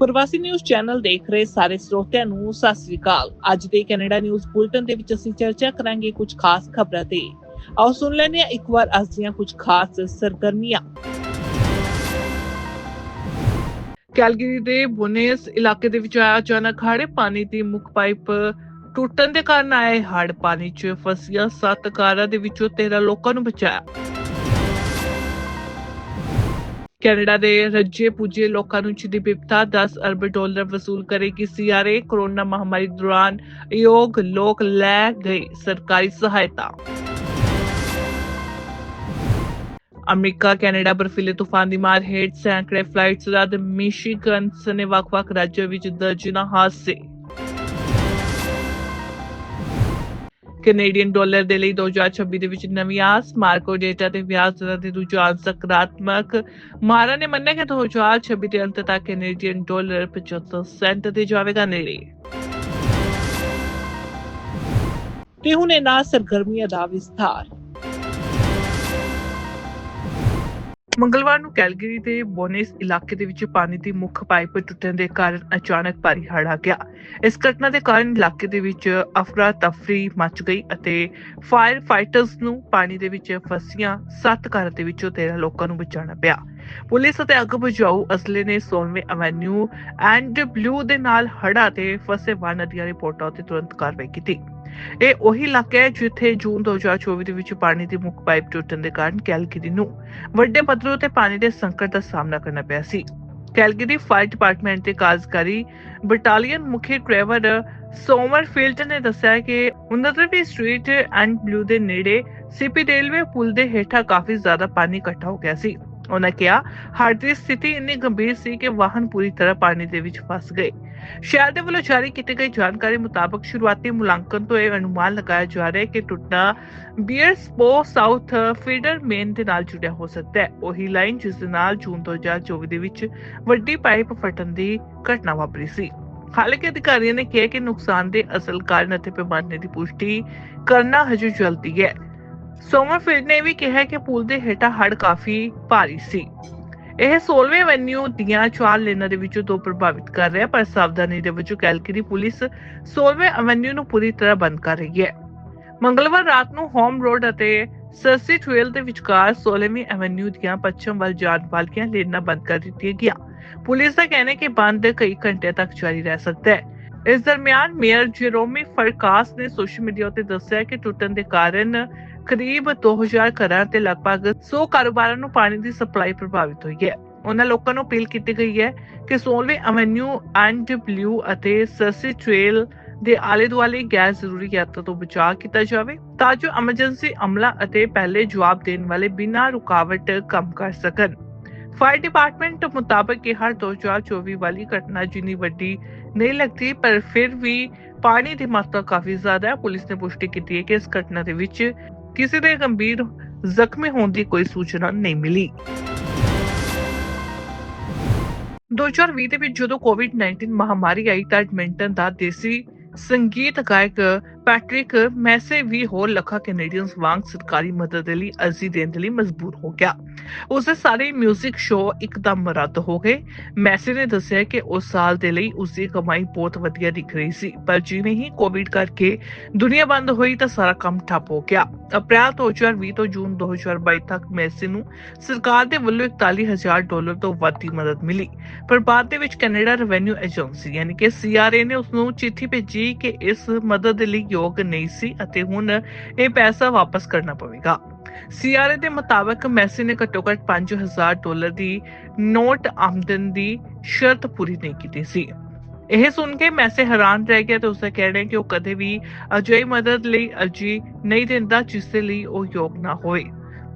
ਪ੍ਰਵਾਸੀ news channel ਦੇਖ ਰਹੇ ਸਾਰੇ ਸਰੋਤਿਆਂ ਨੂੰ, ਸਤਿ ਸ੍ਰੀ ਅਕਾਲ। ਅੱਜ ਦੇ ਕੈਨੇਡਾ ਨਿਊਜ਼ ਬੁਲਟਨ ਦੇ ਵਿੱਚ ਅਸੀਂ ਚਰਚਾ ਕਰਾਂਗੇ ਕੁਝ ਖਾਸ ਖਬਰਾਂ ਤੇ। ਆਓ ਸੁਣ ਲੈਂਦੇ ਹਾਂ ਇੱਕ ਵਾਰ ਅੱਜ ਦੀਆਂ ਕੁਝ ਖਾਸ ਸਰਗਰਮੀਆਂ। ਕੈਲਗਰੀ ਦੇ ਬੁਨੇਸ ਇਲਾਕੇ ਦੇ ਵਿੱਚ ਆਇਆ ਅਚਾਨਕ ਹੜ੍ਹ। ਪਾਣੀ ਦੀ ਮੁੱਖ ਪਾਈਪ ਟੁੱਟਣ ਦੇ ਕਾਰਨ ਆਏ ਹੜ ਪਾਣੀ 'ਚ ਫਸੀਆਂ ਸੱਤ ਕਾਰਾਂ ਦੇ ਵਿੱਚੋਂ 13 ਲੋਕਾਂ ਨੂੰ ਬਚਾਇਆ। ਕੈਨੇਡਾ ਦੇ ਰੱਜੇ ਪੁੱਜੇ ਲੋਕਾਂ ਨੂੰ ਚਿਦੀ ਬਿਪਤਾ 10 ਅਰਬ ਡਾਲਰ ਵਸੂਲ ਕਰੇਗੀ ਸੀਆਰਏ, ਕੋਰੋਨਾ ਮਹਾਮਾਰੀ ਦੌਰਾਨ ਯੋਗ ਲੋਕ ਲੈ ਗਏ ਸਰਕਾਰੀ ਸਹਾਇਤਾ। ਅਮਰੀਕਾ, ਕੈਨੇਡਾ, ਬਰਫੀਲੇ ਤੂਫਾਨ ਦੀ ਮਾਰ ਹੇਠ ਸੈਂਕੜੇ ਫਲਾਈਟਸ ਰੱਦ, ਮਿਸ਼ੀਗਨ ਸਨੇ ਵੱਖ-ਵੱਖ ਰਾਜਾਂ ਵਿੱਚ ਦਰਜਨਾਂ ਹਾਦਸੇ। ਕੈਨੇਡੀਅਨ ਡਾਲਰ ਦੇ ਲਈ 2026 ਦੇ ਵਿੱਚ ਨਵੀਂ ਆਸ ਮਾਰਕੋ ਡੇਟਾ ਤੇ ਵਿਆਜ ਦਰਾਂ ਦੇ ਰੁਝਾਨ ਸਕਾਰਾਤਮਕ। ਮਾਰਾ ਨੇ ਮੰਨਿਆ ਕਿ 2026 ਦੇ ਅੰਤ ਤੱਕ ਕੈਨੇਡੀਅਨ ਡਾਲਰ 75 ਸੈਂਟ ਤੇ ਜਾਵੇਗਾ ਨੇੜੇ। ਤੇ ਹੁਣ ਇਹਨਾਂ ਸਰਗਰਮੀਆਂ ਦਾ ਵਿਸਥਾਰ। ਮੰਗਲਵਾਰ ਨੂੰ ਕੈਲਗਰੀ ਦੇ ਬੋਨੇਸ ਇਲਾਕੇ ਦੇ ਵਿੱਚ ਪਾਣੀ ਦੀ ਮੁੱਖ ਪਾਈਪ ਟੁੱਟਣ ਦੇ ਕਾਰਨ ਅਚਾਨਕ ਭਾਰੀ ਹੜ੍ਹ ਆ ਗਿਆ। ਇਸ ਘਟਨਾ ਦੇ ਕਾਰਨ ਇਲਾਕੇ ਦੇ ਵਿੱਚ ਅਫਰਾ ਤਫਰੀ ਮਚ ਗਈ ਅਤੇ ਫਾਇਰ ਫਾਈਟਰਸ ਨੂੰ ਪਾਣੀ ਦੇ ਵਿੱਚ ਫਸੀਆਂ ਸੱਤ ਘਰਾਂ ਦੇ ਵਿੱਚੋਂ 13 ਲੋਕਾਂ ਨੂੰ ਬਚਾਉਣਾ ਪਿਆ। ਪੁਲਿਸ ਅਤੇ ਅੱਗ ਬੁਝਾਊ ਅਸਲੇ ਨੇ ਸੋਲਵੇਂ ਐਵੇਨਿਊ ਐਂਡ ਬਲੂ ਦੇ ਨਾਲ ਹੜ੍ਹਾਂ ਤੇ ਫਸੇ ਵਾਹਨਾਂ ਦੀਆਂ ਰਿਪੋਰਟਾਂ ਉੱਤੇ ਤੁਰੰਤ ਕਾਰਵਾਈ ਕੀਤੀ। ਇਹ ਉਹੀ ਇਲਾਕਾ ਹੈ ਜਿੱਥੇ ਜੂਨ 2024 ਦੇ ਵਿੱਚ ਪਾਣੀ ਦੀ ਮੁੱਖ ਪਾਈਪ ਟੁੱਟਣ ਦੇ ਕਾਰਨ ਕੈਲਗਰੀ ਨੂੰ ਵੱਡੇ ਪੱਧਰ ਉਤੇ ਪਾਣੀ ਦੇ ਸੰਕਟ ਦਾ ਸਾਹਮਣਾ ਕਰਨਾ ਪਿਆ ਸੀ। ਕੈਲਗਰੀ ਫਾਇਰ ਡਿਪਾਰਟਮੈਂਟ ਦੇ ਕਾਰਜਕਾਰੀ ਬਟਾਲੀਅਨ ਮੁਖੀ ਟ੍ਰੇਵਰ ਸੋਮਰਫੀਲਡ ਨੇ ਦੱਸਿਆ ਕਿ 69ਵੀਂ ਸਟਰੀਟ ਐਂਡ ਬਲੂ ਦੇ ਨੇੜੇ ਸੀਪੀ ਰੇਲਵੇ ਪੁਲ ਦੇ ਹੇਠਾਂ ਕਾਫੀ ਜ਼ਿਆਦਾ ਪਾਣੀ ਇਕੱਠਾ ਹੋ ਗਿਆ ਸੀ। ਉਹਨਾਂ ਕਿਹਾ, ਹੜ੍ਹ ਦੀ ਸਥਿਤੀ ਇੰਨੀ ਗੰਭੀਰ ਸੀ ਕਿ ਵਾਹਨ ਪੂਰੀ ਤਰ੍ਹਾਂ ਪਾਣੀ ਦੇ ਵਿੱਚ ਫਸ ਗਏ। ਸ਼ਹਿਰ ਦੇ ਵੱਲੋਂ ਜਾਰੀ ਕੀਤੀ ਗਈ ਜਾਣਕਾਰੀ ਮੁਤਾਬਕ ਸ਼ੁਰੂਆਤੀ ਮੁਲਾਂਕਣ ਤੋਂ ਇਹ ਅਨੁਮਾਨ ਲਗਾਇਆ ਜਾ ਰਿਹਾ ਹੈ ਕਿ ਟੁੱਟਣਾ ਬੀਅਰ ਸਪੋ ਸਾਊਥ ਫੀਡਰ ਮੇਨ ਦੇ ਨਾਲ ਜੁੜਿਆ ਹੋ ਸਕਦਾ ਹੈ। ਉਹੀ ਲਾਈਨ ਜਿਸ ਦੇ ਨਾਲ ਜੂਨ 2024 ਦੇ ਵਿੱਚ ਵੱਡੀ ਪਾਈਪ ਫਟਣ ਦੀ ਘਟਨਾ ਵਾਪਰੀ ਸੀ। ਹਾਲਾਂਕਿ ਅਧਿਕਾਰੀਆਂ ਨੇ ਕਿਹਾ ਕਿ ਨੁਕਸਾਨ ਦੇ ਅਸਲ ਕਾਰਨ ਅਤੇ ਪੈਮਾਨੇ ਦੀ ਪੁਸ਼ਟੀ ਕਰਨਾ ਹਜੇ ਜਲਦੀ ਹੈ। ਸੋਮਰਫੀਲਡ ਨੇ ਵੀ ਕਿਹਾ ਕਿ ਪੁਲ ਦੇ ਹੇਠਾਂ ਹੜ ਕਾਫੀ ਭਾਰੀ ਸੀ। ਇਹ 16ਵੇਂ ਐਵੇਨਿਊ ਦੀਆਂ ਚਾਰ ਲੇਨਾਂ ਦੇ ਵਿੱਚੋਂ ਦੋ ਪ੍ਰਭਾਵਿਤ ਕਰ ਰਿਹਾ ਪਰ ਸਾਵਧਾਨੀ ਦੇ ਵਜੋਂ ਕੈਲਕਰੀ ਪੁਲਿਸ 16ਵੇਂ ਐਵੇਨਿਊ ਨੂੰ ਪੂਰੀ ਤਰ੍ਹਾਂ ਬੰਦ ਕਰ ਰਹੀ ਹੈ। ਮੰਗਲਵਾਰ ਰਾਤ ਨੂੰ ਹੋਮ ਰੋਡ ਅਤੇ ਸਰਸੀ ਟ੍ਰੇਲ ਦੇ ਵਿਚਕਾਰ 16ਵੀਂ ਐਵੇਨਿਊ ਦੀਆਂ ਪੱਛਮ ਵੱਲ ਜਾਣ ਵਾਲੀਆਂ ਲੇਨਾਂ ਬੰਦ ਕਰ ਦਿੱਤੀਆਂ ਗਿਆ ਪੁਲਿਸ ਦਾ ਕਹਿਣਾ ਹੈ ਕਿ ਬੰਦ ਕਈ ਘੰਟੇ ਤੱਕ ਜਾਰੀ ਰਹਿ ਸਕਦਾ ਹੈ। ਇਸ ਦਰਮਿਆਨ ਮੇਅਰ ਜੇਰੋਮੀ ਫਰਕਾਸ ਨੇ ਸੋਸ਼ਲ ਮੀਡੀਆ ਉੱਤੇ ਦੱਸਿਆ ਕਿ ਟੁੱਟਣ ਦੇ ਕਾਰਨ ਕਰੀਬ 2000 ਘਰਾਂ ਤੇ ਲਗਭਗ 100 ਕਾਰੋਬਾਰਾਂ ਨੂੰ ਪਾਣੀ ਦੀ ਸਪਲਾਈ ਪ੍ਰਭਾਵਿਤ ਹੋਈ ਹੈ। ਉਹਨਾਂ ਲੋਕਾਂ ਨੂੰ ਅਪੀਲ ਕੀਤੀ ਗਈ ਹੈ ਕਿ 16ਵੇਂ ਐਵੇਨਿਊ ਐਂਡ ਬਲੂ ਅਤੇ ਸਰਸੀ ਟ੍ਰੇਲ ਦੇ ਆਲੇ ਦੁਆਲੇ ਗੈਰ ਜ਼ਰੂਰੀ ਯਾਤਰਾ ਤੋਂ ਬਚਾਅ ਕੀਤਾ ਜਾਵੇ ਤਾਂ ਜੋ ਐਮਰਜੈਂਸੀ ਅਮਲਾ ਅਤੇ ਪਹਿਲੇ ਜਵਾਬ ਦੇਣ ਵਾਲੇ ਬਿਨਾਂ ਰੁਕਾਵਟ ਕੰਮ ਕਰ ਸਕਣ। ਫਾਇਰ ਡਿਪਾਰਟਮੈਂਟ ਮੁਤਾਬਕ ਇਹ ਹਰ 2024 ਵਾਲੀ ਘਟਨਾ ਜਿੰਨੀ ਵੱਡੀ ਨਹੀਂ ਲੱਗਦੀ, ਪਰ ਫਿਰ ਵੀ ਪਾਣੀ ਦੀ ਮਾਤਰਾ ਕਾਫੀ ਜ਼ਿਆਦਾ ਹੈ। ਪੁਲਿਸ ਨੇ ਪੁਸ਼ਟੀ ਕੀਤੀ ਹੈ ਕਿ ਇਸ ਘਟਨਾ ਦੇ ਵਿੱਚ ਕਿਸੇ ਦੇ ਗੰਭੀਰ ਜ਼ਖਮੀ ਹੋਣ ਦੀ ਕੋਈ ਸੂਚਨਾ ਨਹੀਂ ਮਿਲੀ। 2020 ਦੇ ਵਿੱਚ ਜਦੋਂ ਕੋਵਿਡ-19 ਮਹਾਮਾਰੀ ਆਈ ਤਾਂ ਐਡਮਿੰਟਨ ਦਾ ਦੇਸੀ ਸੰਗੀਤ ਗਾਇਕ ਪੈਟ੍ਰਿਕ ਮੈਸੇ ਵੀ ਹੋਰ ਲੱਖਾਂ ਕੈਨੇਡੀਅਨਸ ਵਾਂਗ ਸਰਕਾਰੀ ਮਦਦ ਦੇ ਲਈ, ਅਰਜ਼ੀ ਦੇਣ ਲਈ ਮਜਬੂਰ ਹੋ ਗਿਆ। ਉਸ ਦੇ ਸਾਰੇ 뮤직 ਸ਼ੋਅ ਇੱਕਦਮ ਰੱਦ ਹੋ ਗਏ। ਮੈਸੇ ਨੇ ਦੱਸਿਆ ਕਿ ਉਸ ਸਾਲ ਦੇ ਲਈ ਉਸ ਦੀ ਕਮਾਈ ਬਹੁਤ ਵਧੀਆ ਦਿਖ ਰਹੀ ਸੀ, ਪਰ ਜਿਵੇਂ ਹੀ ਕੋਵਿਡ ਕਰਕੇ ਦੁਨੀਆ ਬੰਦ ਹੋਈ ਤਾਂ ਸਾਰਾ ਕੰਮ ਠੱਪ ਹੋ ਗਿਆ। ਅਪ੍ਰੈਲ 2020 ਤੋਂ ਜੂਨ 2022 ਤੱਕ ਮੈਸੇ ਨੂੰ ਸਰਕਾਰ ਦੇ ਵੱਲੋਂ 41000 ਡਾਲਰ ਤੋਂ ਵੱਧ ਦੀ ਮਦਦ ਮਿਲੀ। ਪਰ ਬਾਅਦ ਦੇ ਵਿੱਚ ਕੈਨੇਡਾ ਰੈਵਨਿਊ ਏਜੰਸੀ ਯਾਨੀ ਕਿ ਸੀਆਰਏ ਨੇ ਉਸ ਨੂੰ ਚਿੱਠੀ ਭੇਜੀ ਕਿ ਇਸ ਮਦਦ ਦੇ ਲਈ ਯੋਗ ਨਹੀਂ ਸੀ ਅਤੇ ਹੁਣ ਇਹ ਪੈਸਾ ਵਾਪਸ ਕਰਨਾ ਪਵੇਗਾ। ਸੀਆਰਏ ਦੇ ਮੁਤਾਬਕ ਮੈਸੀ ਨੇ ਘੱਟੋ ਘੱਟ 5000 ਡਾਲਰ ਦੀ ਨੋਟ ਆਮਦਨ ਦੀ ਸ਼ਰਤ ਪੂਰੀ ਨਹੀਂ ਕੀਤੀ ਸੀ। ਇਹ ਸੁਣ ਕੇ ਮੈਸੇ ਹੈਰਾਨ ਰਹਿ ਗਿਆ ਤੇ ਉਸਦਾ ਕਹਿਣਾ ਕਿ ਉਹ ਕਦੇ ਵੀ ਅਜਿਹੀ ਮਦਦ ਲਈ ਅਰਜੀ ਨਹੀਂ ਦਿੰਦਾ ਜਿਸ ਦੇ ਲਈ ਉਹ ਯੋਗ ਨਾ ਹੋਵੇ।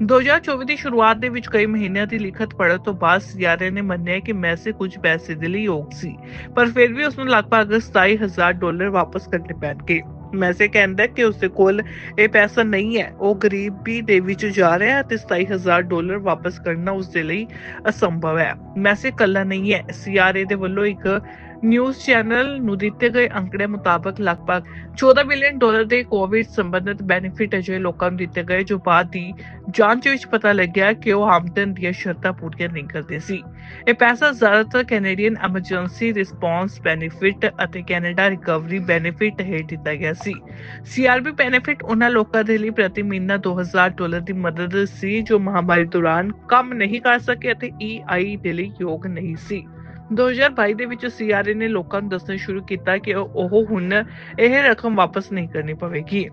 2024 ਦੀ ਸ਼ੁਰੂਆਤ ਦੇ ਵਿੱਚ ਕਈ ਮਹੀਨਿਆਂ ਦੀ ਲਿਖਤ ਪੜ੍ਹਨ ਤੋਂ ਬਾਅਦ ਸਿਆਰੇ ਨੇ ਮੰਨਿਆ ਕਿ ਮੈਸੇ ਕੁਝ ਪੈਸੇ ਦੇ ਲਈ ਯੋਗ ਸੀ, ਪਰ ਫਿਰ ਵੀ ਉਸ ਨੂੰ ਲਗਭਗ 27000 ਡਾਲਰ ਵਾਪਸ ਕਰਨੇ ਪੈਣਗੇ। ਮੈਸੇ ਕਹਿੰਦਾ ਕਿ ਉਸਦੇ ਕੋਲ ਇਹ ਪੈਸਾ ਨਹੀਂ ਹੈ। ਉਹ ਗਰੀਬੀ ਦੇ ਵਿੱਚ ਜਾ ਰਿਹਾ ਹੈ ਤੇ 27000 ਡਾਲਰ ਵਾਪਸ ਕਰਨਾ ਉਸਦੇ ਲਈ ਅਸੰਭਵ ਹੈ। ਮੈਸੇ ਕੱਲਾ ਨਹੀਂ ਹੈ। ਸੀਆਰਏ ਦੇ ਵੱਲੋਂ ਇੱਕ ਨਿਊਜ਼ ਚੈਨਲ ਨੂੰ ਦਿੱਤੇ ਗਏ ਅੰਕੜੇ ਮੁਤਾਬਕ ਲਗਭਗ 14 ਬਿਲੀਅਨ ਡਾਲਰ ਦੇ ਕੋਵਿਡ ਸੰਬੰਧਿਤ ਬੈਨੀਫਿਟ ਅਜੇ ਲੋਕਾਂ ਨੂੰ ਦਿੱਤੇ ਗਏ, ਜੋ ਬਾਅਦ ਦੀ ਜਾਂਚ ਵਿੱਚ ਪਤਾ ਲੱਗਿਆ ਕਿ ਉਹ ਆਮਦਨ ਦੀਆਂ ਸ਼ਰਤਾਂ ਪੂਰੀਆਂ ਨਹੀਂ ਕਰਦੇ ਸੀ। ਇਹ ਪੈਸਾ ਜ਼ਿਆਦਾਤਰ ਕੈਨੇਡੀਅਨ ਐਮਰਜੈਂਸੀ ਰਿਸਪੌਂਸ ਬੈਨੀਫਿਟ ਅਤੇ ਕੈਨੇਡਾ ਰਿਕਵਰੀ ਬੈਨੀਫਿਟ ਹੇਠ ਦਿੱਤਾ ਗਿਆ ਸੀ। ਸੀਆਰਬੀ ਬੈਨੀਫਿਟ ਉਹਨਾਂ ਲੋਕਾਂ ਦੇ ਲਈ ਪ੍ਰਤੀ ਮਹੀਨਾ 2000 ਡਾਲਰ ਦੀ ਮਦਦ ਸੀ, ਜੋ ਮਹਾਮਾਰੀ ਦੌਰਾਨ ਕੰਮ ਨਹੀਂ ਕਰ ਸਕੇ ਅਤੇ ਈਆਈ ਦੇ ਲਈ ਯੋਗ ਨਹੀਂ ਸੀ। 2022 ਦੇ ਵਿੱਚ ਸੀਆਰਏ ਨੇ ਲੋਕਾਂ ਨੂੰ ਦੱਸਣਾ ਸ਼ੁਰੂ ਕੀਤਾ ਕਿ ਉਹ ਹੁਣ ਇਹ ਰਕਮ ਵਾਪਸ ਨਹੀਂ ਕਰਨੀ ਪਵੇਗੀ।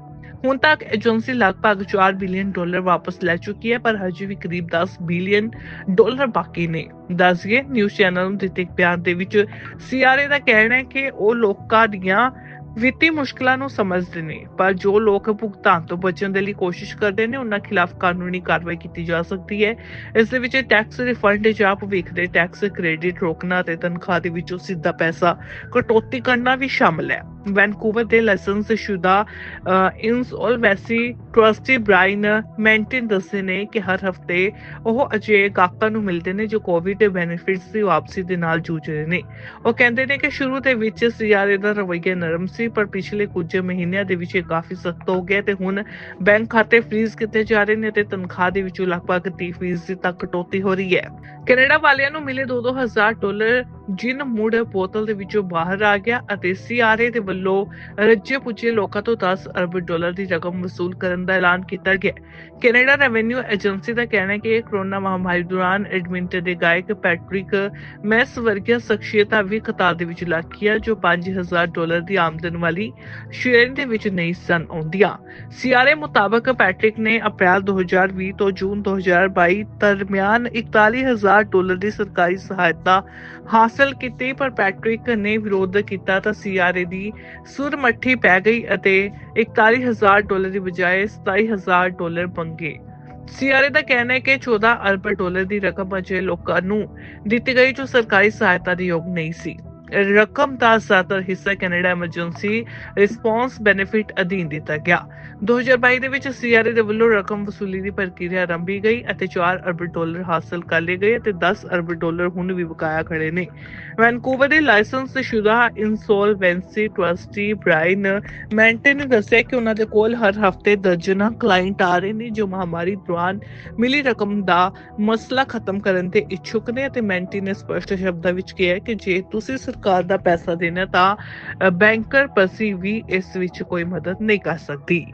ਹੁਣ ਤੱਕ ਏਜੰਸੀ ਲਗਭਗ 4 ਬਿਲੀਅਨ ਡਾਲਰ ਵਾਪਸ ਲੈ ਚੁੱਕੀ ਹੈ, ਪਰ ਹਜੇ ਵੀ ਕਰੀਬ 10 ਬਿਲੀਅਨ ਡਾਲਰ ਬਾਕੀ ਨੇ। ਦੱਸਗੇ ਨਿਊਜ਼ ਚੈਨਲ ਨੂੰ ਦਿੱਤੇ ਇੱਕ ਬਿਆਨ ਦੇ ਵਿੱਚ ਸੀਆਰਏ ਦਾ ਕਹਿਣਾ ਹੈ ਕਿ ਉਹ ਲੋਕਾਂ ਦੀਆਂ ਵਿੱਤੀ ਮੁਸ਼ਕਲਾਂ ਨੂੰ ਸਮਝਦੇ ਨੇ, ਪਰ ਜੋ ਲੋਕ ਭੁਗਤਾਨ ਤੋਂ ਬਚਣ ਦੇ ਲਈ ਕੋਸ਼ਿਸ਼ ਕਰਦੇ ਨੇ, ਉਹਨਾਂ ਖਿਲਾਫ ਕਾਨੂੰਨੀ ਕਾਰਵਾਈ ਕੀਤੀ ਜਾ ਸਕਦੀ ਹੈ। ਇਸ ਦੇ ਵਿੱਚ ਟੈਕਸ ਰਿਫੰਡ ਜਾਂ ਭਵਿੱਖ ਦੇ ਟੈਕਸ ਕ੍ਰੈਡਿਟ ਰੋਕਣਾ ਤੇ ਤਨਖਾਹ ਦੇ ਵਿੱਚੋਂ ਸਿੱਧਾ ਪੈਸਾ ਕਟੌਤੀ ਕਰਨਾ ਵੀ ਸ਼ਾਮਲ ਹੈ। ਵੈਨਕੂਵਰ ਦੇ ਲਾਇਸੈਂਸ ਸ਼ੁਦਾ ਇਨਸੋਲਵੈਂਸੀ ਟਰਸਟੀ ਬ੍ਰਾਇਨ ਮੈਂਟਨ ਦੱਸਦੇ ਨੇ ਕਿ ਹਰ ਹਫ਼ਤੇ ਉਹ ਅਜੇ ਗਾਹਕਾਂ ਨੂੰ ਮਿਲਦੇ ਨੇ ਜੋ ਕੋਵਿਡ ਬੈਨੀਫਿਟਸ ਦੀ ਵਾਪਸੀ ਦੇ ਨਾਲ ਜੂਝ ਰਹੇ ਨੇ। ਉਹ ਕਹਿੰਦੇ ਨੇ ਕਿ ਸ਼ੁਰੂ ਦੇ ਵਿੱਚ ਸੀਆਰਏ ਦਾ ਰਵੱਈਆ ਨਰਮ ਸੀ, ਪਰ ਪਿਛਲੇ ਕੁਝ ਮਹੀਨਿਆਂ ਦੇ ਵਿੱਚ ਇਹ ਕਾਫੀ ਸਖਤ ਹੋ ਗਿਆ ਤੇ ਹੁਣ ਬੈਂਕ ਖਾਤੇ ਫ੍ਰੀਜ਼ ਕੀਤੇ ਜਾ ਰਹੇ ਨੇ ਤੇ ਤਨਖਾਹ ਦੇ ਵਿੱਚੋਂ ਲਗਭਗ 30% ਤੱਕ ਕਟੌਤੀ ਹੋ ਰਹੀ ਹੈ। ਕੈਨੇਡਾ ਵਾਲਿਆਂ ਨੂੰ ਮਿਲੇ 2-2000 ਡਾਲਰ ਜਿਨ ਮੁੜ ਬੋਤਲ ਦੇ ਵਿੱਚੋਂ ਬਾਹਰ ਆ ਗਿਆ ਅਤੇ ਸੀਆਰਏ ਦੇ ਵੱਲੋਂ ਰੱਜੇ ਪੁੱਜੇ ਲੋਕਾਂ ਤੋਂ 10 ਅਰਬ ਡਾਲਰ ਦੀ ਰਕਮ ਵਸੂਲ ਕਰਨ ਦਾ ਐਲਾਨ ਕੀਤਾ ਗਿਆ। ਕੈਨੇਡਾ ਰੈਵਨਿਊ ਏਜੰਸੀ ਦਾ ਕਹਿਣਾ ਹੈ ਕਿ ਕਰੋਨਾ ਮਹਾਮਾਰੀ ਦੌਰਾਨ ਐਡਮਿੰਟਨ ਦੇ ਗਾਇਕ ਪੈਟ੍ਰਿਕ ਮੈਸ ਵਰਗੀਆਂ ਸ਼ਖਸੀਅਤਾਂ ਵੀ ਕਤਾਰ ਦੇ ਵਿੱਚ ਲੱਗੀਆਂ ਜੋ 5000 ਡਾਲਰ ਦੀ ਆਮਦਨ ਵਾਲੀ ਸ਼੍ਰੇਣੀ ਦੇ ਵਿੱਚ ਨਹੀਂ ਸਨ ਆਉਂਦੀਆਂ। ਸੀਆਰਏ ਮੁਤਾਬਕ ਪੈਟ੍ਰਿਕ ਨੇ ਅਪ੍ਰੈਲ 2020 ਤੋਂ ਜੂਨ 2022 ਦਰਮਿਆਨ 41000 ਡਾਲਰ ਦੀ ਸਰਕਾਰੀ ਸਹਾਇਤਾ ਹਾਸਲ ਕੀਤੀ, ਪਰ ਪੈਟ੍ਰਿਕ ਨੇ ਵਿਰੋਧ ਕੀਤਾ ਤਾਂ ਸੀਆਰਏ ਦੀ ਸੁਰ ਮੱਠੀ ਪੈ ਗਈ ਅਤੇ 41000 ਡਾਲਰ ਦੀ ਬਜਾਏ 27000 ਡਾਲਰ ਮੰਗੇ। ਸੀਆਰਏ ਦਾ ਕਹਿਣਾ ਹੈ ਕਿ 14 ਅਰਬ ਡਾਲਰ ਦੀ ਰਕਮ ਅਜੇ ਲੋਕਾਂ ਨੂੰ ਦਿੱਤੀ ਗਈ, ਜੋ ਸਰਕਾਰੀ ਸਹਾਇਤਾ ਦੇ ਯੋਗ ਨਹੀਂ ਸੀ। ਰਕਮ ਦਾ ਜ਼ਿਆਦਾਤਰ ਹਿੱਸਾ ਕੈਨੇਡਾ ਐਮਰਜੈਂਸੀ ਰਿਸਪੌਂਸ ਬੈਨੀਫਿਟ ਅਧੀਨ ਦਿੱਤਾ ਗਿਆ। 2022 ਦੇ ਵਿੱਚ ਸੀਆਰਏ ਦੇ ਵੱਲੋਂ ਰਕਮ ਵਸੂਲੀ ਦੀ ਪ੍ਰਕਿਰਿਆ ਆਰੰਭੀ ਗਈ ਅਤੇ 4 ਅਰਬ ਡਾਲਰ ਹਾਸਲ ਕਰ ਲਏ ਗਏ ਅਤੇ 10 ਅਰਬ ਡਾਲਰ ਹੁਣ ਵੀ ਬਕਾਇਆ ਖੜੇ ਨੇ। ਵੈਨਕੂਵਰ ਦੇ ਲਾਇਸੈਂਸ ਸ਼ੁਦਾ ਇਨਸੋਲਵੈਂਸੀ ਟਰਸਟੀ ਬ੍ਰਾਇਨ ਮੈਂਟਨ ਨੇ ਦੱਸਿਆ ਕਿ ਉਹਨਾਂ ਦੇ ਕੋਲ ਹਰ ਹਫ਼ਤੇ ਦਰਜਨਾਂ ਕਲਾਇੰਟ ਆ ਰਹੇ ਨੇ ਜੋ ਮਹਾਮਾਰੀ ਦੌਰਾਨ ਮਿਲੀ ਰਕਮ ਦਾ ਮਸਲਾ ਖਤਮ ਕਰਨ ਦੇ ਇੱਛੁਕ ਨੇ ਅਤੇ ਮੈਂਟੀ ਨੇ ਸਪਸ਼ਟ ਸ਼ਬਦਾਂ ਵਿੱਚ ਕਿਹਾ ਕਿ ਜੇ ਤੁਸੀਂ ਸਰਕਾਰ ਦਾ ਪੈਸਾ ਦੇਣਾ ਤਾਂ ਬੈਂਕਰ ਪਰਸੀ ਵੀ ਇਸ ਵਿੱਚ ਕੋਈ ਮਦਦ ਨਹੀਂ ਕਰ ਸਕਦੀ।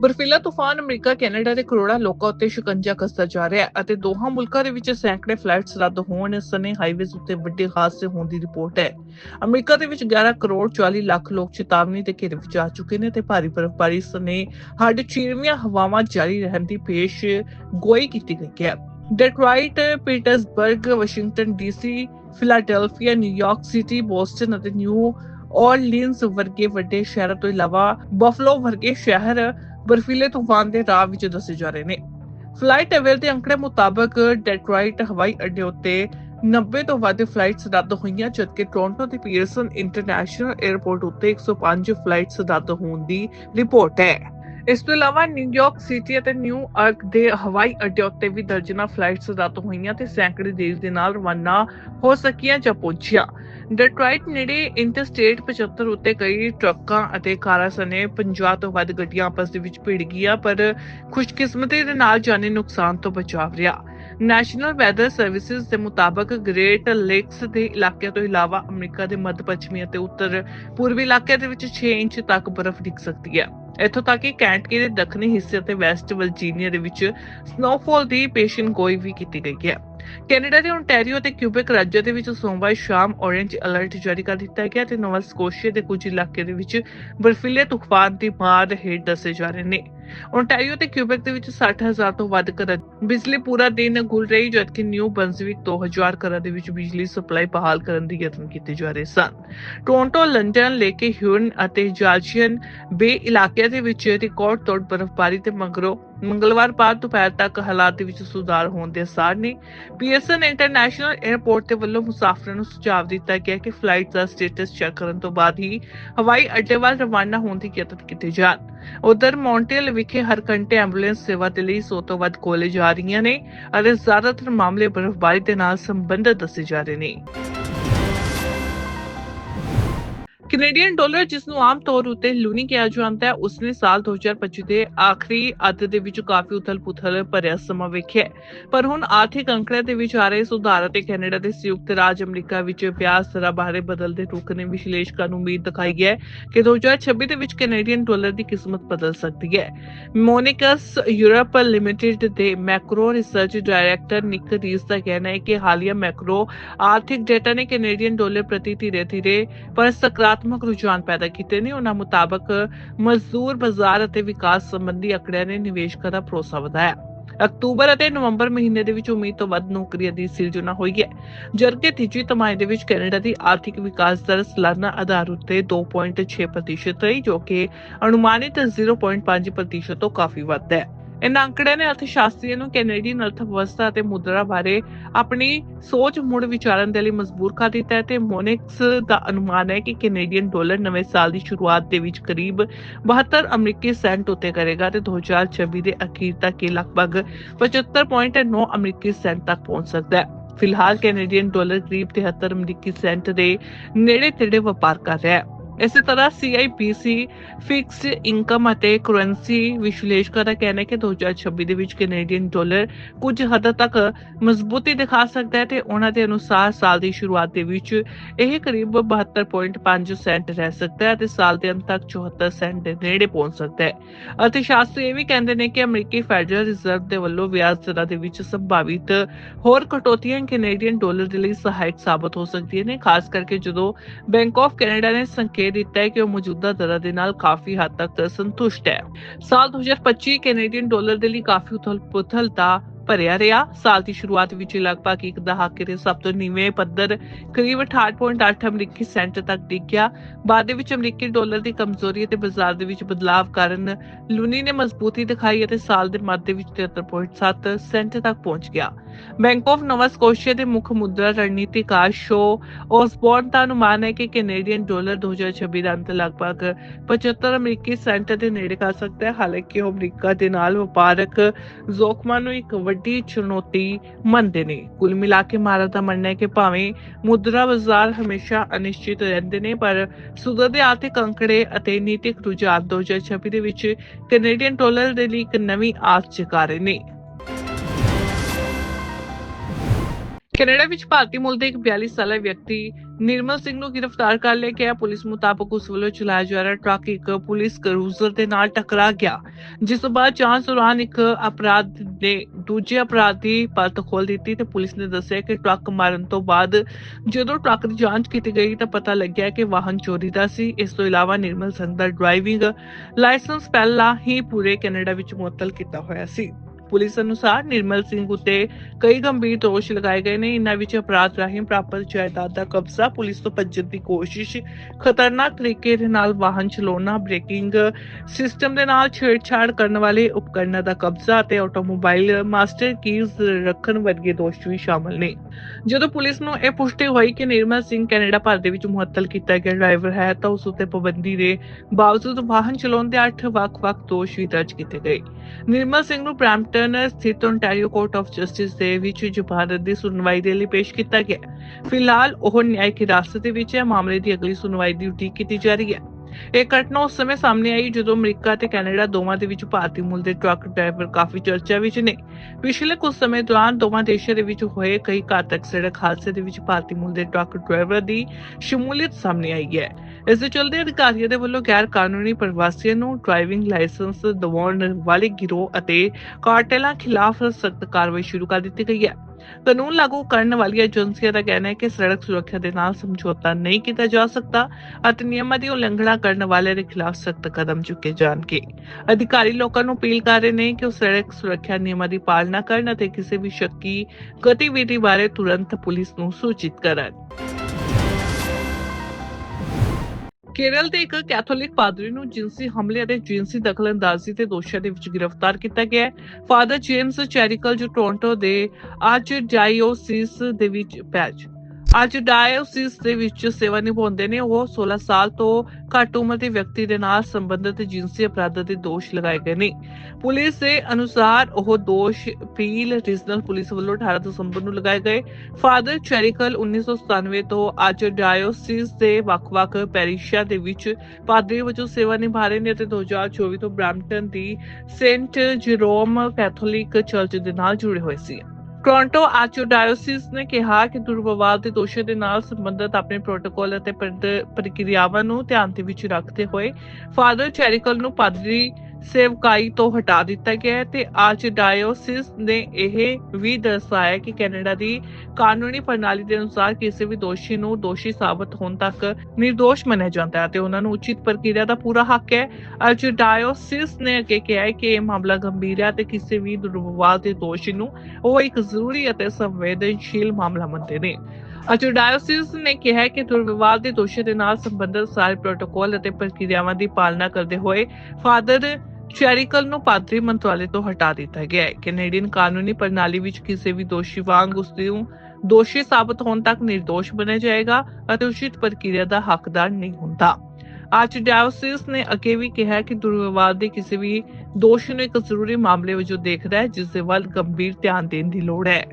ਬਰਫੀਲਾ ਤੂਫਾਨ ਅਮਰੀਕਾ, ਕੈਨੇਡਾ ਦੇ ਕਰੋੜਾਂ ਲੋਕਾਂ ਉੱਤੇ ਸ਼ਿਕੰਜਾ ਕੱਸਦਾ ਜਾ ਰਿਹਾ ਹੈ ਅਤੇ ਦੋਹਾਂ ਮੁਲਕਾਂ ਦੇ ਵਿੱਚ ਸੈਂਕੜੇ ਫਲਾਈਟਸ ਰੱਦ ਹੋਣ, ਸਨੇ ਹਾਈਵੇਜ਼ ਉੱਤੇ ਵੱਡੇ ਹਾਦਸੇ ਹੋਣ ਦੀ ਰਿਪੋਰਟ ਹੈ। ਅਮਰੀਕਾ ਦੇ ਵਿੱਚ 11 ਕਰੋੜ 40 ਲੱਖ ਲੋਕ ਚੇਤਾਵਨੀ ਦੇ ਘੇਰੇ ਵਿੱਚ ਆ ਚੁੱਕੇ ਨੇ ਤੇ ਭਾਰੀ ਬਰਫ਼ਬਾਰੀ, ਸਨੇ ਹੱਡ ਚੀਰਵੀਆਂ ਹਵਾਵਾਂ ਜਾਰੀ ਰਹਿਣ ਦੀ ਪੇਸ਼ ਗੋਈ ਕੀਤੀ ਗਈ ਹੈ। Detroit Pittsburgh Washington DC Philadelphia New York City Boston ਅਤੇ ਨਿਊ ਔਰਲੀਨਸ ਵਰਗੇ ਵੱਡੇ ਸ਼ਹਿਰਾਂ ਤੋਂ ਇਲਾਵਾ ਬਫਲੋ ਵਰਗੇ ਸ਼ਹਿਰ ਬਰਫੀਲੇ ਤੂਫਾਨ ਦੇ ਰਾਹ ਵਿੱਚ ਦੱਸੇ ਜਾ ਰਹੇ ਨੇ। ਫਲਾਈਟ ਅਵੇਲ ਦੇ ਅੰਕੜੇ ਮੁਤਾਬਕ ਡੈਟਰਾਈਟ ਹਵਾਈ ਅੱਡੇ ਉੱਤੇ 90 ਤੋਂ ਵੱਧ ਫਲਾਈਟਸ ਰੱਦ ਹੋਈਆਂ, ਜਦਕਿ ਟੋਰਾਂਟੋ ਤੇ ਪੀਅਰਸਨ ਇੰਟਰਨੈਸ਼ਨਲ 에ਅਰਪੋਰਟ ਉੱਤੇ 105 ਫਲਾਈਟਸ ਰੱਦ ਹੋਣ ਦੀ ਰਿਪੋਰਟ ਹੈ। ਇਸ ਤੋਂ ਇਲਾਵਾ ਨਿਊਯਾਰਕ ਸਿਟੀ ਅਤੇ ਨਿਊ ਆਰਕ ਦੇ ਹਵਾਈ ਅੱਡੇ ਉੱਤੇ ਵੀ ਦਰਜਨਾਂ ਫਲਾਈਟਸ ਰੱਦ ਹੋਈਆਂ ਤੇ ਸੈਂਕੜੇ ਦੇਸ਼ ਦੇ ਨਾਲ ਰਵਾਨਾ ਹੋ ਸਕੀਆਂ ਜਾਂ ਪਹੁੰਚੀਆਂ। ਡੈਟਰਾਈਟ ਨੇੜੇ ਇੰਟਰਸਟੇਟ 75 ਉੱਤੇ ਕਈ ਟਰੱਕਾਂ ਅਤੇ ਕਾਰਾਂ ਸਣੇ 50 ਤੋਂ ਵੱਧ ਗੱਡੀਆਂ ਆਪਸ ਦੇ ਵਿੱਚ ਭਿੜ ਗਈਆਂ, ਪਰ ਖੁਸ਼ਕਿਸਮਤੀ ਦੇ ਨਾਲ ਜਾਨੀ ਨੁਕਸਾਨ ਤੋਂ ਬਚਾਵ ਰਿਹਾ। ਨੈਸ਼ਨਲ ਵੈਦਰ ਸਰਵਿਸਿਜ਼ ਦੇ ਮੁਤਾਬਕ ਗ੍ਰੇਟ ਲੇਕਸ ਦੇ ਇਲਾਕਿਆਂ ਤੋਂ ਇਲਾਵਾ ਅਮਰੀਕਾ ਦੇ ਮੱਧ ਪੱਛਮੀ ਅਤੇ ਉੱਤਰ ਪੂਰਬੀ ਇਲਾਕਿਆਂ ਦੇ ਵਿੱਚ 6 ਇੰਚ ਤੱਕ ਬਰਫ਼ ਡਿੱਗ ਸਕਦੀ ਹੈ। ਇੱਥੋਂ ਤੱਕ ਕਿ ਕੈਂਟਕੀ ਦੇ ਦੱਖਣੀ ਹਿੱਸੇ ਅਤੇ ਵੈਸਟ ਵਰਜੀਨੀਆ ਦੇ ਵਿੱਚ ਸਨੋਫਾਲ ਦੀ ਪੇਸ਼ਨਗੋਈ ਵੀ ਕੀਤੀ ਗਈ ਹੈ। ਕੈਨੇਡਾ ਦੇ ਓਨਟਾਰੀਓ ਅਤੇ ਕਿਊਬੈਕ ਰਾਜਾਂ ਦੇ ਵਿੱਚ ਸੋਮਵਾਰ ਸ਼ਾਮ ਔਰੇਂਜ ਅਲਰਟ ਜਾਰੀ ਕਰ ਦਿੱਤਾ ਗਿਆ ਤੇ ਨੋਵਾ ਸਕੋਸ਼ੀਆ ਦੇ ਕੁਝ ਇਲਾਕੇ ਦੇ ਵਿੱਚ ਬਰਫੀਲੇ ਤੂਫਾਨ ਦੀ ਮਾਰ ਹੇਠ ਦੱਸੇ ਜਾ ਰਹੇ ਨੇ। ਓਨਟਾਰੀਓ ਤੇ ਕਿਊਬੈਕ ਦੇ ਵਿੱਚ 60000 ਤੋਂ ਵੱਧ ਘਰਾਂ ਬਿਜਲੀ ਪੂਰਾ ਦਿਨ ਗੁਲ ਰਹੀ, ਜਦਕਿ ਨਿਊ ਬਰੰਜ਼ਵਿਕ 2000 ਘਰਾਂ ਦੇ ਵਿੱਚ ਬਿਜਲੀ ਸਪਲਾਈ ਬਹਾਲ ਕਰਨ ਦੀ ਯਤਨ ਕੀਤੇ ਜਾ ਰਹੇ ਸਨ। ਟੋਰਾਂਟੋ, ਲੰਡਨ ਲੇਕੇ ਹਿਊਰਨ ਅਤੇ ਜਾਰਜੀਅਨ ਬੇ ਇਲਾਕਿਆਂ ਦੇ ਵਿੱਚ ਰਿਕਾਰਡ ਤੋੜ, ਬਰਫ਼ਬਾਰੀ ਤੇ ਮਗਰੋਂ ਮੰਗਲਵਾਰ ਬਾਅਦ ਦੁਪਹਿਰ ਤੱਕ ਹਾਲਾਤ ਵਿੱਚ ਸੁਧਾਰ ਹੋਣ ਦੇ ਅਸਾਰ ਨੇ। ਪੀਐਸਐਨ ਇੰਟਰਨੈਸ਼ਨਲ 에ਅਰਪੋਰਟ ਦੇ ਵੱਲੋਂ ਮੁਸਾਫਰਾਂ ਨੂੰ ਸੁਝਾਅ ਦਿੱਤਾ ਗਿਆ ਕਿ ਫਲਾਈਟ ਦਾ ਸਟੇਟਸ ਚੈੱਕ ਕਰਨ ਤੋਂ ਬਾਅਦ ਹੀ ਹਵਾਈ ਅੱਡੇ ਵੱਲ ਰਵਾਨਾ ਹੋਣ ਦੀ ਯਤਨ ਕੀਤੇ ਜਾਣ। ਉਧਰ ਮੌਂਟਰੀਅਲ ਵਿਖੇ ਹਰ ਘੰਟੇ ਐਂਬੂਲੈਂਸ ਸੇਵਾ ਦੇ ਲਈ 100 ਤੋਂ ਵੱਧ ਕੋਲੇ ਜਾ ਰਹੀਆਂ ਨੇ ਅਤੇ ਜ਼ਿਆਦਾਤਰ ਮਾਮਲੇ ਬਰਫ਼ਬਾਰੀ ਦੇ ਨਾਲ ਸੰਬੰਧਿਤ ਦੱਸੇ ਜਾ ਰਹੇ ਨੇ। ਕੈਨੇਡੀਅਨ ਡਾਲਰ ਜਿਸ ਨੂੰ ਆਮ ਤੌਰ ਉਤੇ ਲੂਨੀ ਕਿਹਾ ਜਾਂਦਾ ਹੈ, ਉਸਨੇ ਸਾਲ 2025 ਦੇ ਆਖਰੀ ਅੱਧ ਦੇ ਵਿੱਚ ਕਾਫੀ ਉਥਲ-ਪੁਥਲ ਭਰਿਆ ਸਮਾਂ ਵੇਖਿਆ ਪਰ ਹੁਣ ਆਰਥਿਕ ਅੰਕੜਿਆਂ ਦੇ ਵਿੱਚ ਆ ਰਹੇ ਸੁਧਾਰ ਅਤੇ ਕੈਨੇਡਾ ਦੇ ਸੰਯੁਕਤ ਰਾਜ ਅਮਰੀਕਾ ਵਿੱਚ ਵਿਆਜ ਦਰਾਂ ਬਾਰੇ ਬਦਲਦੇ ਰੁਖ ਨੇ ਵਿਸ਼ਲੇਸ਼ਕਾਂ ਨੂੰ ਉਮੀਦ ਦਿਖਾਈ ਹੈ ਕਿ 2026 ਦੇ ਵਿੱਚ ਕੈਨੇਡੀਅਨ ਡਾਲਰ ਦੀ ਕਿਸਮਤ ਬਦਲ ਸਕਦੀ ਹੈ। ਮੋਨਿਕਸ ਯੂਰਪ ਲਿਮਿਟਿਡ ਦੇ macro research director Nick Rees ਦਾ ਕਹਿਣਾ ਹੈ ਕਿ ਹਾਲੀਆ ਮੈਕਰੋ ਆਰਥਿਕ ਡਾਟਾ ਨੇ ਕੈਨੇਡੀਅਨ ਡਾਲਰ ਪ੍ਰਤੀ ਧੀਰੇ ਧੀਰੇ ਪਰ ਸਕਾਰਾਤਮਕ ਰੁਝਾਨ ਪੈਦਾ ਕੀਤੇ ਨੇ। ਉਹਨਾਂ ਮੁਤਾਬਕ ਮਜ਼ਦੂਰ ਬਾਜ਼ਾਰ ਅਤੇ ਵਿਕਾਸ ਸੰਬੰਧੀ ਅੰਕੜਿਆਂ ਨੇ ਨਿਵੇਸ਼ਕਾਂ ਦਾ ਭਰੋਸਾ ਵਧਾਇਆ। ਅਕਤੂਬਰ ਅਤੇ ਨਵੰਬਰ ਮਹੀਨੇ ਦੇ ਵਿੱਚ ਉਮੀਦ ਤੋਂ ਵੱਧ ਨੌਕਰੀਆਂ ਦੀ ਸਿਰਜਣਾ ਹੋਈ ਹੈ। ਜਦਕਿ ਤੀਜੀ ਤਿਮਾਹੀ ਦੇ ਵਿੱਚ ਕੈਨੇਡਾ ਦੀ ਆਰਥਿਕ ਵਿਕਾਸ ਦਰ ਸਾਲਾਨਾ ਆਧਾਰ ਉੱਤੇ 2.6% ਰਹੀ, ਜੋ ਕਿ ਅਨੁਮਾਨਿਤ 0.5% ਤੋਂ ਕਾਫੀ ਵੱਧ ਹੈ। ਇਹਨਾਂ ਅੰਕੜਿਆਂ ਨੇ ਅਰਥਸ਼ਾਸਤਰੀਆਂ ਨੂੰ ਕੈਨੇਡੀਅਨ ਅਰਥਵਿਵਸਥਾ ਅਤੇ ਮੁਦਰਾ ਬਾਰੇ ਆਪਣੀ ਸੋਚ ਮੁੜ ਵਿਚਾਰਨ ਦੇ ਲਈ ਮਜਬੂਰ ਕਰ ਦਿੱਤਾ ਹੈ ਤੇ ਮੋਨਿਕਸ ਦਾ ਅਨੁਮਾਨ ਹੈ ਕਿ ਕੈਨੇਡੀਅਨ ਡਾਲਰ ਨਵੇਂ ਸਾਲ ਦੀ ਸ਼ੁਰੂਆਤ ਦੇ ਵਿੱਚ ਕਰੀਬ 72 ਅਮਰੀਕੀ ਸੈਂਟ ਉੱਤੇ ਕਰੇਗਾ ਤੇ 2026 ਦੇ ਅਖੀਰ ਤੱਕ ਇਹ ਲਗਭਗ 75.9 ਅਮਰੀਕੀ ਸੈਂਟ ਤੱਕ ਪਹੁੰਚ ਸਕਦਾ ਹੈ। ਫਿਲਹਾਲ ਕੈਨੇਡੀਅਨ ਡਾਲਰ ਕਰੀਬ 73 ਅਮਰੀਕੀ ਸੈਂਟ ਦੇ ਨੇੜੇ ਤੇੜੇ ਵਪਾਰ ਕਰ ਰਿਹਾ ਹੈ। ਇਸੇ ਤਰ੍ਹਾਂ CIPC ਫਿਕਸਡ ਇਨਕਮ ਅਤੇ ਕਰੰਸੀ ਵਿਸ਼ਲੇਸ਼ਕਾਂ ਦਾ ਕਹਿਣਾ ਹੈ ਕਿ 2026 ਦੇ ਵਿੱਚ ਕੈਨੇਡੀਅਨ ਡਾਲਰ ਕੁਝ ਹੱਦ ਤੱਕ ਮਜ਼ਬੂਤੀ ਦਿਖਾ ਸਕਦਾ ਹੈ ਤੇ ਉਹਨਾਂ ਦੇ ਅਨੁਸਾਰ ਸਾਲ ਦੀ ਸ਼ੁਰੂਆਤ ਦੇ ਵਿੱਚ ਇਹ ਕਰੀਬ 72.5 ਸੈਂਟ ਰਹਿ ਸਕਦਾ ਹੈ ਤੇ ਸਾਲ ਦੇ ਅੰਤ ਤੱਕ 74 ਸੈਂਟ ਦੇ ਨੇੜੇ ਪਹੁੰਚ ਸਕਦਾ ਹੈ। ਅਤੇ ਇਹ ਵੀ ਕਹਿੰਦੇ ਨੇ ਕਿ ਅਮਰੀਕੀ ਫੈਡਰਲ ਰਿਜ਼ਰਵ ਦੇ ਵੱਲੋਂ ਵਿਆਜ ਦਰਾਂ ਦੇ ਵਿੱਚ ਸੰਭਾਵਿਤ ਹੋਰ ਕਟੌਤੀਆਂ ਕੈਨੇਡੀਅਨ ਡਾਲਰ ਦੇ ਲਈ ਸਹਾਇਕ ਸਾਬਤ ਹੋ ਸਕਦੀਆਂ ਨੇ, ਖਾਸ ਕਰਕੇ ਜਦੋਂ ਬੈਂਕ ਆਫ ਕੈਨੇਡਾ ਨੇ ਸੰਕੇਤ ਦਿੱਤਾ ਹੈ ਕਿ ਉਹ ਮੌਜੂਦਾ ਦਰਾਂ ਦੇ ਨਾਲ ਕਾਫੀ ਹੱਦ ਤੱਕ ਸੰਤੁਸ਼ਟ ਹੈ। ਸਾਲ 2025 ਕੈਨੇਡੀਅਨ ਡਾਲਰ ਦੇ ਲਈ ਕਾਫੀ ਉਥਲ-ਪੁਥਲ ਭਰਿਆ ਰਿਹਾ। ਸਾਲ ਦੀ ਸ਼ੁਰੂਆਤ ਵਿੱਚ ਲਗਭਗ ਇੱਕ ਦਹਾਕੇ ਦੇ ਸਭ ਤੋਂ ਨੀਵੇਂ ਪੱਧਰ ਕਰੀਬ 68.8 ਅਮਰੀਕੀ ਸੈਂਟ ਤੱਕ ਡਿੱਗ ਗਿਆ ਬਾਅਦ ਦੇ ਵਿੱਚ ਅਮਰੀਕੀ ਡਾਲਰ ਦੀ ਕਮਜ਼ੋਰੀ ਅਤੇ ਬਾਜ਼ਾਰ ਦੇ ਵਿੱਚ ਬਦਲਾਅ ਕਾਰਨ ਲੂਨੀ ਨੇ ਮਜ਼ਬੂਤੀ ਦਿਖਾਈ ਅਤੇ ਸਾਲ ਦੇ ਮੱਧ ਦੇ ਵਿੱਚ 73.7 ਸੈਂਟ ਤੱਕ ਪਹੁੰਚ ਗਿਆ। ਬੈਂਕ ਆਫ ਨੋਵਾ ਸਕੋਸ਼ੀਆ ਦੇ ਮੁੱਖ ਮੁਦਰਾ ਰਣਨੀਤਿਕਾਰ ਸ਼ੋ ਔਸਬੋਰਨ ਦਾ ਅਨੁਮਾਨ ਹੈ ਕਿ ਕੈਨੇਡੀਅਨ ਡਾਲਰ 2026 ਦਾ ਅੰਤ ਲਗਭਗ 75 ਅਮਰੀਕੀ ਸੈਂਟ ਦੇ ਨੇੜੇ ਕਰ ਸਕਦਾ ਹੈ। ਹਾਲਾਂਕਿ ਉਹ ਅਮਰੀਕਾ ਦੇ ਨਾਲ ਵਪਾਰਕ ਜ਼ੋਖਮਾਂ ਨੂੰ ਇੱਕ ਵੱਡੀ ਚੁਣੌਤੀ ਮੰਨਦੇ ਨੇ। ਕੁੱਲ ਮਿਲਾ ਕੇ ਮਾਰਕ ਦਾ ਮੰਨਣਾ ਹੈ ਕਿ ਭਾਵੇਂ ਮੁਦਰਾ ਬਾਜ਼ਾਰ ਹਮੇਸ਼ਾ ਅਨਿਸ਼ਚਿਤ ਰਹਿੰਦੇ ਨੇ, ਪਰ ਸੁਧਰਦੇ ਆਰਥਿਕ ਅੰਕੜੇ ਅਤੇ ਨੀਤਿਕ ਰੁਝਾਨ 2026 ਦੇ ਵਿੱਚ ਕੈਨੇਡੀਅਨ ਡਾਲਰ ਦੇ ਲਈ ਇੱਕ ਨਵੀਂ ਆਸ ਜਗਾ ਰਹੇ ਨੇ। ਕੈਨੇਡਾ ਵਿੱਚ ਭਾਰਤੀ ਮੂਲ ਦੇ ਇੱਕ 42 ਸਾਲਾ ਵਿਅਕਤੀ ਨਿਰਮਲ ਸਿੰਘ ਨੂੰ ਗ੍ਰਿਫਤਾਰ ਕਰ ਲਿਆ ਗਿਆ ਪੁਲਿਸ ਮੁਤਾਬਕ ਉਸ ਵੱਲੋਂ ਚਲਾਇਆ ਜਾ ਰਿਹਾ ਟਰੱਕ ਇੱਕ ਪੁਲਿਸ ਕਰੂਜ਼ਰ ਦੇ ਨਾਲ ਟਕਰਾ ਗਿਆ, ਜਿਸ ਤੋਂ ਬਾਅਦ ਜਾਂਚ ਦੌਰਾਨ ਇੱਕ ਅਪਰਾਧ ਨੇ ਦੂਜੇ ਅਪਰਾਧ ਦੀ ਪਰਤ ਖੋਲ ਦਿੱਤੀ ਤੇ ਪੁਲਿਸ ਨੇ ਦੱਸਿਆ ਕਿ ਟਰੱਕ ਮਾਰਨ ਤੋਂ ਬਾਅਦ ਜਦੋਂ ਟਰੱਕ ਦੀ ਜਾਂਚ ਕੀਤੀ ਗਈ ਤਾਂ ਪਤਾ ਲੱਗਿਆ ਕਿ ਵਾਹਨ ਚੋਰੀ ਦਾ ਸੀ। ਇਸ ਤੋਂ ਇਲਾਵਾ ਨਿਰਮਲ ਸਿੰਘ ਦਾ ਡਰਾਈਵਿੰਗ ਲਾਇਸੈਂਸ ਪਹਿਲਾਂ ਹੀ ਪੂਰੇ ਕੈਨੇਡਾ ਵਿੱਚ ਮੁਅੱਤਲ ਕੀਤਾ ਹੋਇਆ ਸੀ। ਪੁਲਿਸ ਅਨੁਸਾਰ ਨਿਰਮਲ ਸਿੰਘ ਉਤੇ ਕਈ ਗੰਭੀਰ ਦੋਸ਼ ਲਗਾਏ ਗਏ ਨੇ। ਇਨ੍ਹਾਂ ਵਿੱਚ ਅਪਰਾਧ ਰਾਹੀਂ ਪ੍ਰਾਪਤ ਜਾਇਦਾਦ ਦਾ ਕਬਜ਼ਾ ਪੁਲਿਸ ਤੋਂ ਭੱਜਣ ਦੀ ਕੋਸ਼ਿਸ਼, ਖਤਰਨਾਕ ਤਰੀਕੇ ਦੇ ਨਾਲ ਵਾਹਨ ਚਲਾਉਣਾ, ਬ੍ਰੇਕਿੰਗ ਸਿਸਟਮ ਦੇ ਨਾਲ ਛੇੜਛਾੜ ਕਰਨ ਵਾਲੇ ਉਪਕਰਨਾਂ ਦਾ ਕਬਜ਼ਾ ਅਤੇ ਆਟੋਮੋਬਾਈਲ ਮਾਸਟਰ ਕੀਜ਼ ਰੱਖਣ ਵਰਗੇ ਦੋਸ਼ ਵੀ ਸ਼ਾਮਲ ਨੇ। ਜਦੋਂ ਪੁਲਿਸ ਨੂੰ ਇਹ ਪੁਸ਼ਟੀ ਹੋਈ ਕਿ ਨਿਰਮਲ ਸਿੰਘ ਕੈਨੇਡਾ ਭਰ ਦੇ ਵਿੱਚ ਮੁਅੱਤਲ ਕੀਤਾ ਗਿਆ ਡਰਾਈਵਰ ਹੈ, ਤਾਂ ਉਸ ਉਤੇ ਪਾਬੰਦੀ ਦੇ ਬਾਵਜੂਦ ਵਾਹਨ ਚਲਾਉਣ ਦੇ 8 ਵੱਖ-ਵੱਖ ਦੋਸ਼ ਵੀ ਦਰਜ ਕੀਤੇ ਗਏ। ਨਿਰਮਲ ਸਿੰਘ ਨੂੰ ਬ੍ਰੈਂਪਟਨ ਸਥਿਤ ਓਨਟਾਰੀਓ ਕੋਰਟ ਆਫ ਜਸਟਿਸ ਦੇ ਵਿੱਚ ਜ਼ਮਾਨਤ ਦੀ ਸੁਣਵਾਈ ਦੇ ਲਈ ਪੇਸ਼ ਕੀਤਾ ਗਿਆ। ਫਿਲਹਾਲ ਉਹ ਨਿਆਇਕ ਹਿਰਾਸਤ ਦੇ ਵਿੱਚ ਹੈ। ਮਾਮਲੇ ਦੀ ਅਗਲੀ ਸੁਣਵਾਈ ਦੀ ਉਡੀਕ ਕੀਤੀ ਜਾ ਰਹੀ ਹੈ। ਇਹ ਘਟਨਾ ਉਸ ਸਮੇਂ ਸਾਹਮਣੇ ਆਈ ਜਦੋਂ ਅਮਰੀਕਾ ਤੇ ਕੈਨੇਡਾ ਦੋਵਾਂ ਦੇ ਵਿੱਚ ਭਾਰਤੀ ਮੂਲ ਦੇ ਟਰੱਕ ਡਰਾਈਵਰ ਕਾਫੀ ਚਰਚਾ ਵਿੱਚ ਨੇ। ਪਿਛਲੇ ਕੁਝ ਸਮੇਂ ਦੌਰਾਨ ਦੋਵਾਂ ਦੇਸ਼ਾਂ ਦੇ ਵਿੱਚ ਹੋਏ ਕਈ ਘਾਤਕ ਸੜਕ ਹਾਦਸੇ ਦੇ ਵਿੱਚ ਭਾਰਤੀ ਮੂਲ ਦੇ ਟਰੱਕ ਡਰਾਈਵਰ ਦੀ ਸ਼ਮੂਲੀਅਤ ਸਾਹਮਣੇ ਆਈ ਹੈ। ਇਸ ਦੇ ਚਲਦੇ ਅਧਿਕਾਰੀਆਂ ਦੇ ਵੱਲੋਂ ਗੈਰ ਕਾਨੂੰਨੀ ਪ੍ਰਵਾਸੀਆਂ ਨੂੰ ਡਰਾਈਵਿੰਗ ਲਾਇਸੈਂਸ ਦਿਵਾਉਣ ਵਾਲੇ ਗਿਰੋਹ ਅਤੇ ਕਾਰਟੇਲਾਂ ਖਿਲਾਫ ਸਖਤ ਕਾਰਵਾਈ ਸ਼ੁਰੂ ਕਰ ਦਿੱਤੀ ਗਈ ਹੈ। ਕਾਨੂੰਨ ਲਾਗੂ ਕਰਨ ਵਾਲੀਆਂ ਏਜੰਸੀਆਂ ਦਾ ਕਹਿਣਾ ਹੈ ਕਿ ਸੜਕ ਸੁਰੱਖਿਆ ਦੇ ਨਾਲ ਸਮਝੌਤਾ ਨਹੀਂ ਕੀਤਾ ਜਾ ਸਕਦਾ ਅਤੇ ਨਿਯਮਾਂ ਦੀ ਉਲੰਘਣਾ ਕਰਨ ਵਾਲਿਆਂ ਦੇ ਖਿਲਾਫ ਸਖਤ ਕਦਮ ਚੁੱਕੇ ਜਾਣਗੇ। ਅਧਿਕਾਰੀ ਲੋਕਾਂ ਨੂੰ ਅਪੀਲ ਕਰ ਰਹੇ ਨੇ ਕਿ ਉਹ ਸੜਕ ਸੁਰੱਖਿਆ ਨਿਯਮਾਂ ਦੀ ਪਾਲਣਾ ਕਰਨ ਅਤੇ ਕਿਸੇ ਵੀ ਸ਼ੱਕੀ ਗਤੀਵਿਧੀ ਬਾਰੇ ਤੁਰੰਤ ਪੁਲਿਸ ਨੂੰ ਸੂਚਿਤ ਕਰਨ। ਕੇਰਲ ਦੇ ਇੱਕ ਕੈਥੋਲਿਕ ਪਾਦਰੀ ਨੂੰ ਜਿਨਸੀ ਹਮਲੇ ਅਤੇ ਜਿਨਸੀ ਦਖਲਅੰਦਾਜ਼ੀ ਦੇ ਦੋਸ਼ਾਂ ਦੇ ਵਿੱਚ ਗ੍ਰਿਫਤਾਰ ਕੀਤਾ ਗਿਆ ਹੈ। ਫਾਦਰ ਜੇਮਸ ਚੈਰੀਕਲ ਜੋ ਟੋਰਾਂਟੋ ਦੇ ਅੱਜ ਡਾਇਓਸਿਸ ਦੇ ਵਿੱਚ ਪੈਜ ਅੱਜ ਡਾਇਓਸਿਸ ਦੇ ਵਿੱਚ ਸੇਵਾ ਨਿਭਾਉਂਦੇ ਨੇ। ਉਹ 16 ਸਾਲ ਤੋਂ ਘੱਟ ਉਮਰ ਦੇ ਵਿਅਕਤੀ ਦੇ ਨਾਲ ਸੰਬੰਧਿਤ ਜਿਨਸੀ ਅਪਰਾਧਾਂ ਦੇ ਦੋਸ਼ ਲਗਾਏ ਗਏ ਨੇ। ਪੁਲਿਸ ਦੇ ਅਨੁਸਾਰ ਉਹ ਦੋਸ਼ ਪੀਲ ਰੀਜਨਲ ਪੁਲਿਸ ਵੱਲੋਂ 18 ਦਸੰਬਰ ਨੂੰ ਲਗਾਏ ਗਏ। ਫਾਦਰ ਚੈਰੀਕਲ 1997 ਤੋਂ ਅੱਜ ਡਾਇਓਸਿਸ ਦੇ ਵੱਖ-ਵੱਖ ਪੈਰਿਸ਼ਾਂ ਦੇ ਵਿੱਚ ਪਾਦਰੀ ਵਜੋਂ ਸੇਵਾ ਨਿਭਾ ਰਹੇ ਨੇ ਅਤੇ 2024 ਤੋਂ ਬ੍ਰੈਂਪਟਨ ਦੀ ਸੇਂਟ ਜੇਰੋਮ ਕੈਥੋਲਿਕ ਚਰਚ ਦੇ ਨਾਲ ਜੁੜੇ ਹੋਏ ਸੀ। ਟੋਰਾਂਟੋ ਆਰਚਡੀਓਸਿਸ ਨੇ ਕਿਹਾ ਕਿ ਦੁਰਵਿਵਹਾਰ ਦੇ ਦੋਸ਼ਾਂ ਦੇ ਨਾਲ ਸੰਬੰਧਿਤ ਆਪਣੇ ਪ੍ਰੋਟੋਕੋਲ ਅਤੇ ਪ੍ਰਕਿਰਿਆਵਾਂ ਨੂੰ ਧਿਆਨ ਦੇ ਵਿੱਚ ਰੱਖਦੇ ਹੋਏ ਫਾਦਰ ਚੈਰੀਕਲ ਨੂੰ ਪਾਦਰੀ ਸੇਵਕਾਈ ਤੋਂ ਹਟਾ ਦਿੱਤਾ ਗਿਆ ਹੈ ਤੇ ਆਰਚਡੀਓਸਿਸ ਨੇ ਇਹ ਵੀ ਦਰਸਾਇਆ ਕਿ ਕੈਨੇਡਾ ਦੀ ਕਾਨੂੰਨੀ ਪ੍ਰਣਾਲੀ ਦੇ ਅਨੁਸਾਰ ਕਿਸੇ ਵੀ ਦੋਸ਼ੀ ਨੂੰ ਦੋਸ਼ੀ ਸਾਬਤ ਹੋਣ ਤੱਕ ਨਿਰਦੋਸ਼ ਮੰਨਿਆ ਜਾਂਦਾ ਹੈ ਤੇ ਉਹਨਾਂ ਨੂੰ ਉਚਿਤ ਪ੍ਰਕਿਰਿਆ ਦਾ ਪੂਰਾ ਹੱਕ ਹੈ। ਆਰਚਡੀਓਸਿਸ ਨੇ ਅੱਗੇ ਕਿਹਾ ਹੈ ਕਿ ਇਹ ਮਾਮਲਾ ਗੰਭੀਰ ਹੈ ਤੇ ਕਿਸੇ ਵੀ ਦੁਰਵਿਵਹਾਰ ਦੇ ਦੋਸ਼ੀ ਨੂੰ ਉਹ ਇੱਕ ਜ਼ਰੂਰੀ ਅਤੇ ਸੰਵੇਦਨਸ਼ੀਲ ਮਾਮਲਾ ਮੰਨਦੇ ਨੇ। ਅਰਚਡੀਓਸਿਸ ਨੇ ਕਿਹਾ ਕਿ ਦੁਰਵਿਵਹਾਰ ਦੇ ਦੋਸ਼ੀ ਦੇ ਨਾਲ ਸੰਬੰਧਿਤ ਸਾਰੇ ਪ੍ਰੋਟੋਕੋਲ ਅਤੇ ਪ੍ਰਕਿਰਿਆਵਾਂ ਦੀ ਪਾਲਣਾ ਕਰਦੇ ਹੋਏ ਫਾਦਰ ਚੈਰੀਕਲ ਨੂੰ ਪਾਦਰੀ ਮੰਤਰਾਲੇ ਤੋਂ ਹਟਾ ਦਿੱਤਾ ਗਿਆ ਹੈ। ਕੈਨੇਡੀਅਨ ਕਾਨੂੰਨੀ ਪ੍ਰਣਾਲੀ ਵਿੱਚ ਕਿਸੇ ਵੀ ਦੋਸ਼ੀ ਵਾਂਗ ਉਸ ਨੂੰ ਦੋਸ਼ੀ ਸਾਬਤ ਹੋਣ ਤੱਕ ਨਿਰਦੋਸ਼ ਬਣਿਆ ਜਾਏਗਾ ਅਤੇ ਉਚਿਤ ਪ੍ਰਕਿਰਿਆ ਦਾ ਹੱਕਦਾਰ ਨਹੀਂ ਹੁੰਦਾ। ਅੱਜ ਆਰਚਡੀਓਸਿਸ ਨੇ ਅੱਗੇ ਵੀ ਕਿਹਾ ਕਿ ਦੁਰਵਿਵਹਾਰ ਦੇ ਕਿਸੇ ਵੀ ਦੋਸ਼ੀ ਨੂੰ ਇੱਕ ਜ਼ਰੂਰੀ ਮਾਮਲੇ ਵਜੋਂ ਦੇਖਦਾ ਹੈ, ਜਿਸ ਦੇ ਵੱਲ ਗੰਭੀਰ ਧਿਆਨ ਦੇਣ ਦੀ ਲੋੜ ਹੈ।